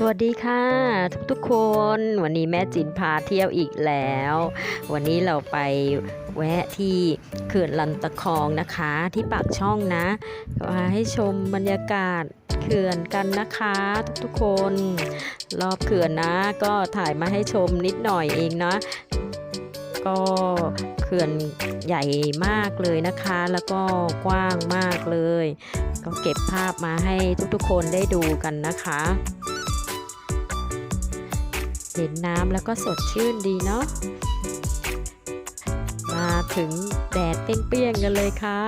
สวัสดีค่ะ ทุกๆคนวันนี้แม่จินพาเที่ยวอีกแล้ว วันนี้เราไปแวะที่เขื่อนลันตะคองนะคะ ที่ปากช่องนะมาให้ชมบรรยากาศเขื่อนกันนะคะ ทุกๆคน รอบเขื่อนนะ ก็ถ่ายมาให้ชมนิดหน่อยเองนะก็เขื่อนใหญ่มากเลยนะคะ แล้วก็กว้างมากเลย ก็เก็บภาพมาให้ทุกๆคนได้ดูกันนะคะ เห็นน้ำแล้วก็สดชื่นดีเนาะมาถึงแดดเปรี้ยงๆกันเลยค่ะ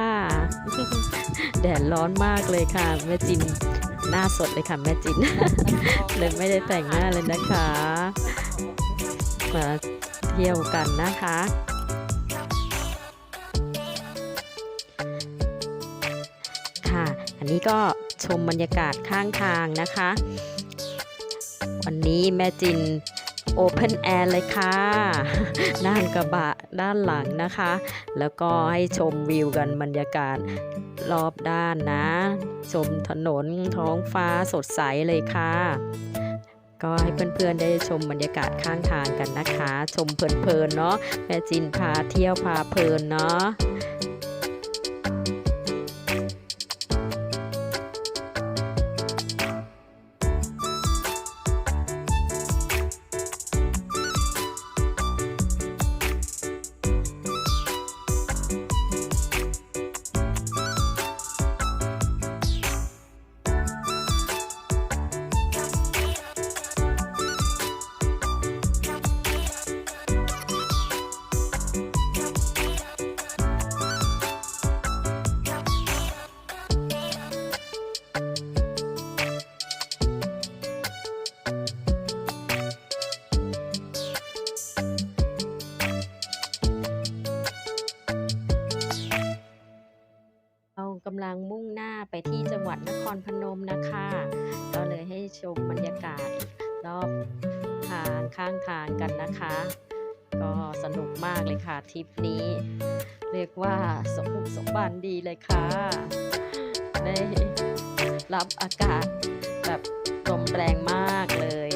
แดดร้อนมากเลยค่ะแม่จินหน้าสดเลยค่ะแม่จินเลยไม่ได้แต่งหน้าเลยนะคะมาเที่ยวกันนะคะค่ะ อันนี้ก็ชมบรรยากาศข้างทางนะคะ วันนี้แม่จิน โอเพนแอร์เลยค่ะ ด้านกระบะด้านหลังนะคะ แล้วก็ให้ชมวิวกันบรรยากาศรอบด้านนะ ชมถนนท้องฟ้าสดใสเลยค่ะ ก็ให้เพื่อนๆได้ชมบรรยากาศข้างทางกันนะคะ ชมเพลินๆเนาะแม่จินพาเที่ยวพาเพลินเนาะ ที่จังหวัดนครพนมนะคะ ก็เลยให้ชมบรรยากาศรอบทางข้างทางกันนะคะ ก็สนุกมากเลยค่ะทริปนี้ เรียกว่าสมบุกสมบันดีเลยค่ะ ได้รับอากาศแบบลมแรงมากเลย